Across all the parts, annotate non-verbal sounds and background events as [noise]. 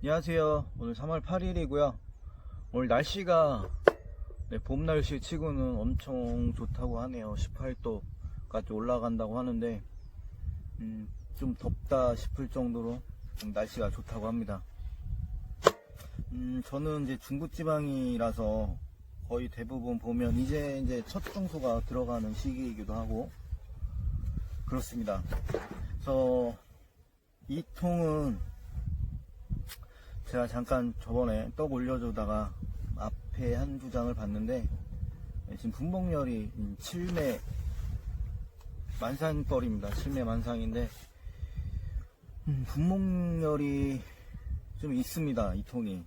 안녕하세요. 오늘 3월 8일이고요. 오늘 날씨가 네, 봄 날씨 치고는 엄청 좋다고 하네요. 18도까지 올라간다고 하는데 음, 좀 덥다 싶을 정도로 좀 날씨가 좋다고 합니다. 음, 저는 이제 중부지방이라서 거의 대부분 보면 이제 이제 첫 청소가 들어가는 시기이기도 하고 그렇습니다. 그래서 이 통은 제가 잠깐 저번에 떡 올려주다가 앞에 한 두 장을 봤는데 지금 분봉열이 7매 만상거리입니다. 7매 만상인데 음, 분봉열이 좀 있습니다. 이 통이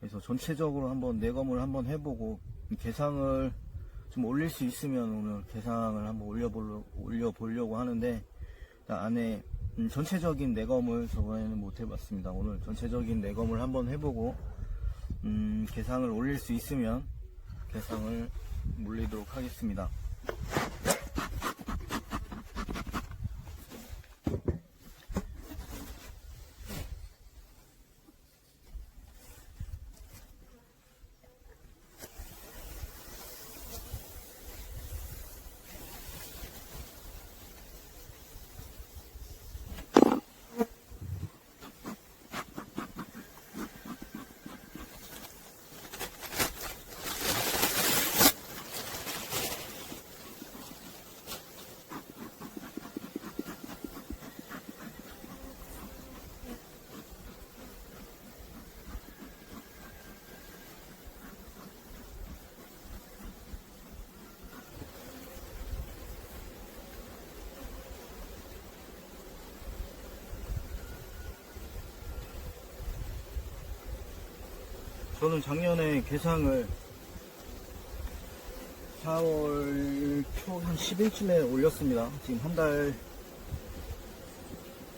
그래서 전체적으로 한번 내검을 한번 해보고 개상을 좀 올릴 수 있으면 오늘 개상을 한번 올려보려, 올려보려고 하는데 안에 음, 전체적인 내검을 저번에는 못 해봤습니다. 오늘 전체적인 내검을 한번 해보고 음, 개상을 올릴 수 있으면 개상을 올리도록 하겠습니다. 저는 작년에 개상을 4월 초 한 10일쯤에 올렸습니다. 지금 한 달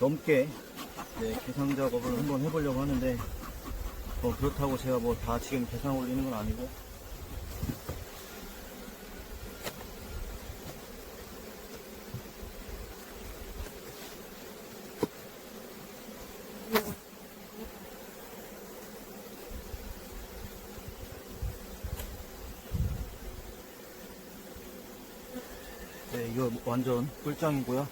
넘게 네, 개상 작업을 한번 해보려고 하는데 뭐 그렇다고 제가 뭐 다 지금 개상 올리는 건 아니고 네, 이거 완전 꿀짱이고요.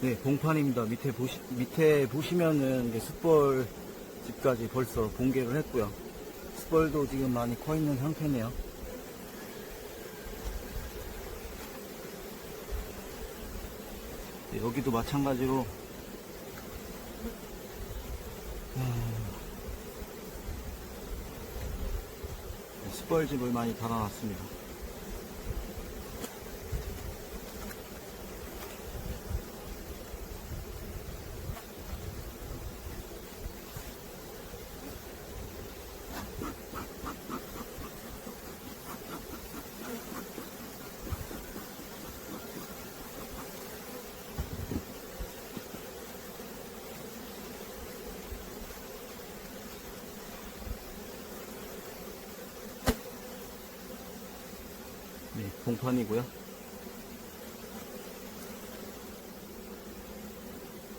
네, 봉판입니다. 밑에 보시, 밑에 보시면은 이제 숯벌 집까지 벌써 공개를 했고요. 숯벌도 지금 많이 커 있는 상태네요. 여기도 마찬가지로 아, 숯벌집을 많이 달아놨습니다. 네, 봉판이고요.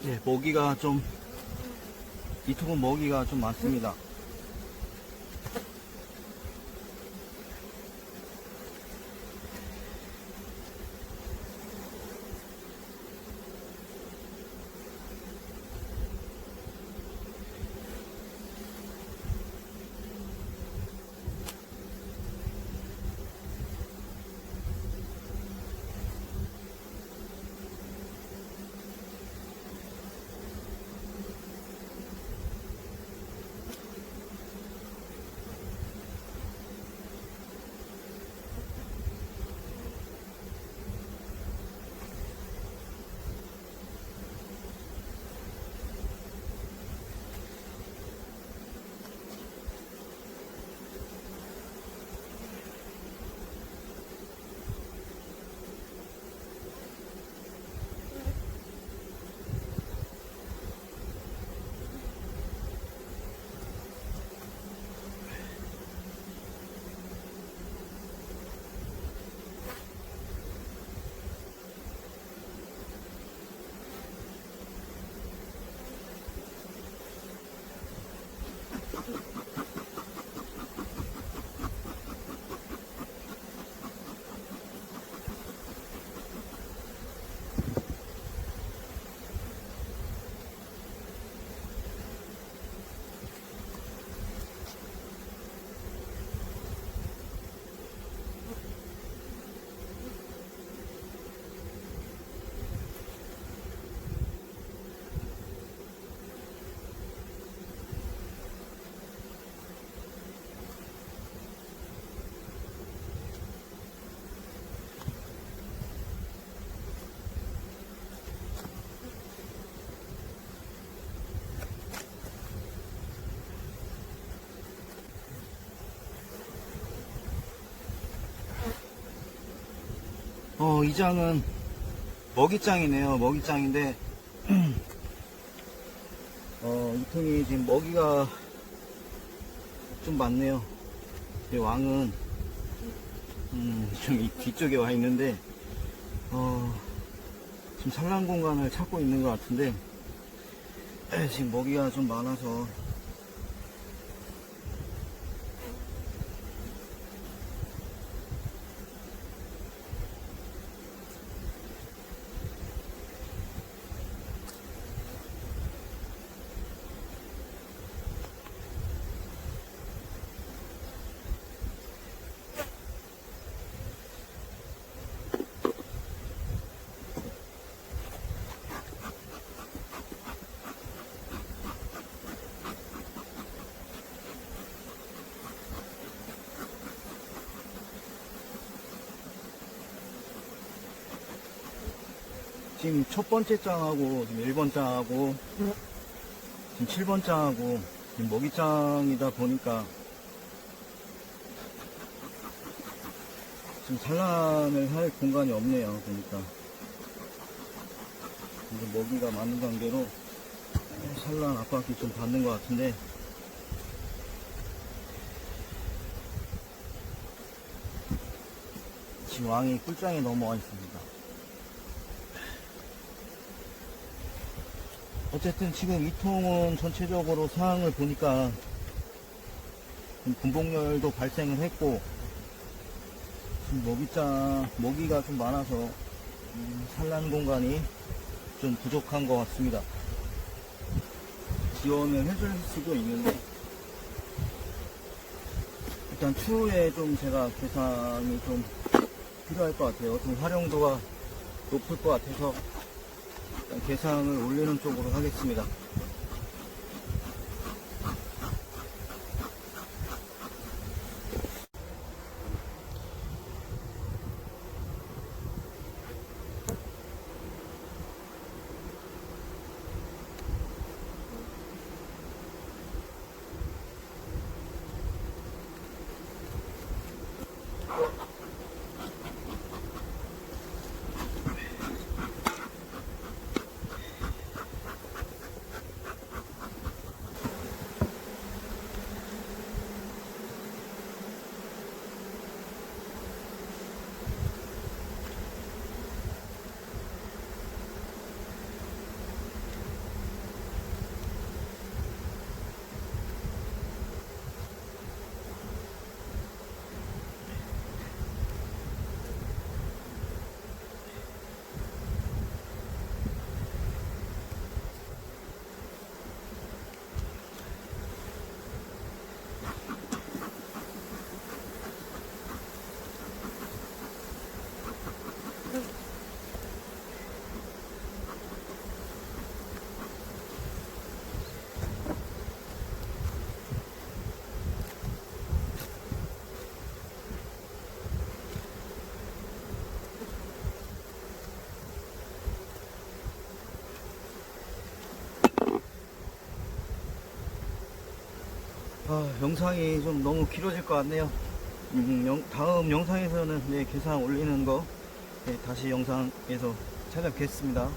네, 먹이가 좀, 이 통은 먹이가 좀 많습니다. 어, 이 장은 먹이장이네요. 먹이장인데, [clears throat] 어, 이 통이 지금 먹이가 좀 많네요. 이 왕은, 음, 좀 이 뒤쪽에 와 있는데, 어, 지금 산란 공간을 찾고 있는 것 같은데, 에, [clears throat] 지금 먹이가 좀 많아서, 지금 첫 번째 장하고 지금 1번 장하고 지금 7번 장하고 지금 먹이장이다 보니까 지금 산란을 할 공간이 없네요 보니까. 이제 먹이가 많은 관계로 산란 압박이 좀 받는 것 같은데. 지금 왕이 꿀장에 넘어와 있습니다 어쨌든 지금 이 통은 전체적으로 상황을 보니까 좀 분봉열도 발생을 했고 지금 먹이장 먹이가 좀 많아서 음, 산란 공간이 좀 부족한 것 같습니다. 지원을 해줄 수도 있는데 일단 추후에 좀 제가 개상이 좀 필요할 것 같아요. 좀 활용도가 높을 것 같아서 개상을 올리는 쪽으로 하겠습니다. 아, 영상이 좀 너무 길어질 것 같네요. 음, 영- 다음 영상에서는 네, 계산 올리는 거 네, 다시 영상에서 찾아뵙겠습니다.